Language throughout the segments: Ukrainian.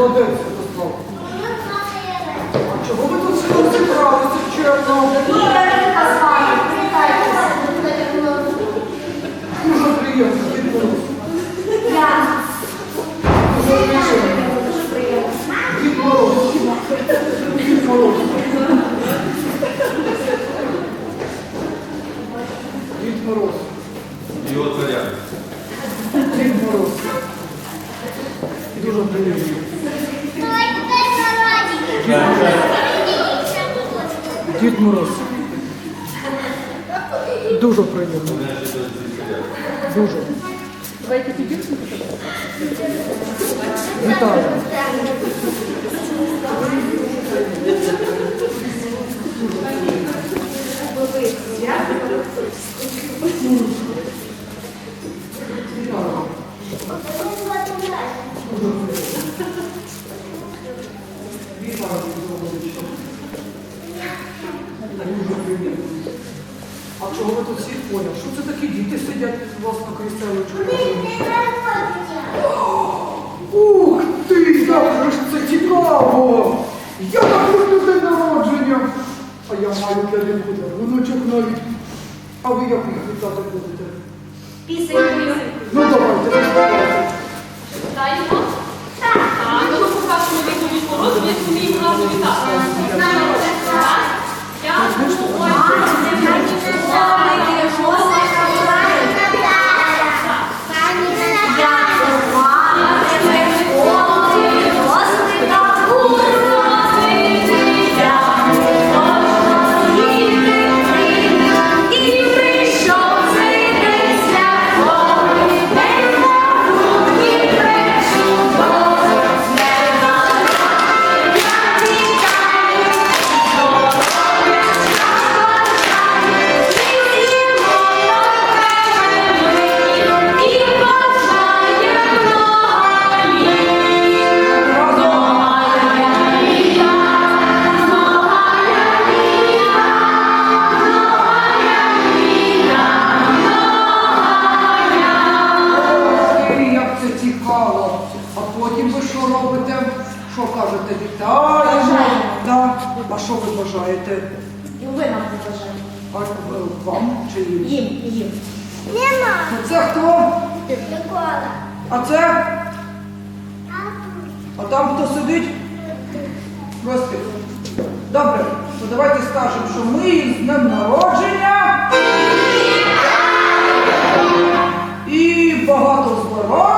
А чого ви тут всі зібралися вчерно? Дуже приємно, приємно. Дід Мороз. Дід Мороз. Дід Мороз. Його царя. Дід Мороз. Дуже приємно. Дід Мороз. Дуже приємно. Дуже. Давайте підійдемо. Вітаю. А чого ви тут всі поняв? Що це такі діти сидять у вас на кріселечку? Ух ти, як же ж це цікаво! Я так люблю день народження! А я маю для них подаруночок навіть. А ви як їх вітати будете? Пісенькою. Ну давайте, давайте. Вітаємо. Так, ну ми покажемо відповідь морозу, як ми їм гарно вітати. Так? А потім ви що робите? Що кажете? Вітаємо? Так. А що ви бажаєте? Ну ви нам побажаєте. А е, вам чи їм? Їм, їм. А Це хто? А це? А там хто сидить? Ростик. Добре, то давайте скажемо, що ми їм з днем народження. І багато здоров'ячко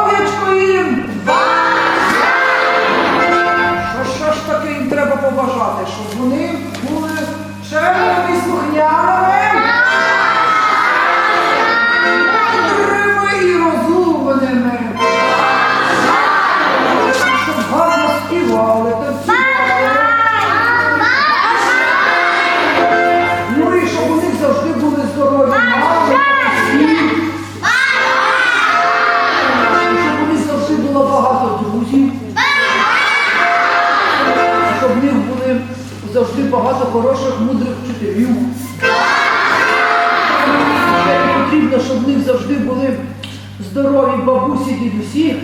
здорові бабусі, дідусі.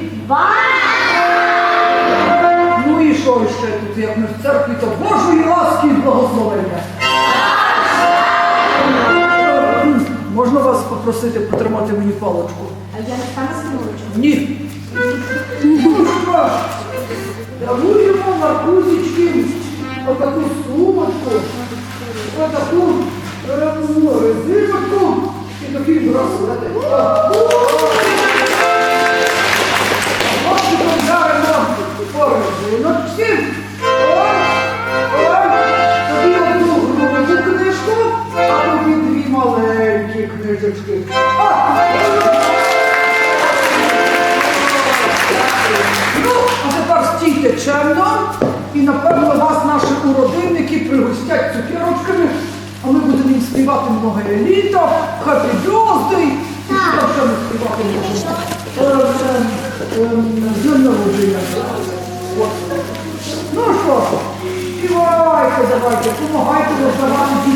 Ну і що ще тут, як ми в церкві, то Божої ласки і благословення. Можна вас попросити потримати мені паличку? А я не стане синочок. Ні. Ну що даруємо Маркусічки отаку сумочку, отаку е, ну, резиночку і такий браслетик. Резиночці. Ой, ой, тобі одну грубу книжку, а тобі дві маленькі книжечки. А, Ну, а тепер стійте чемно, і напевно вас наші уродинники пригостять цукерочками, а ми будемо їм співати многое літо, хапі бьозди. Що ще ми співати можемо? Е, е, е, З днем народження. давайте, допомагайте, роздавайте.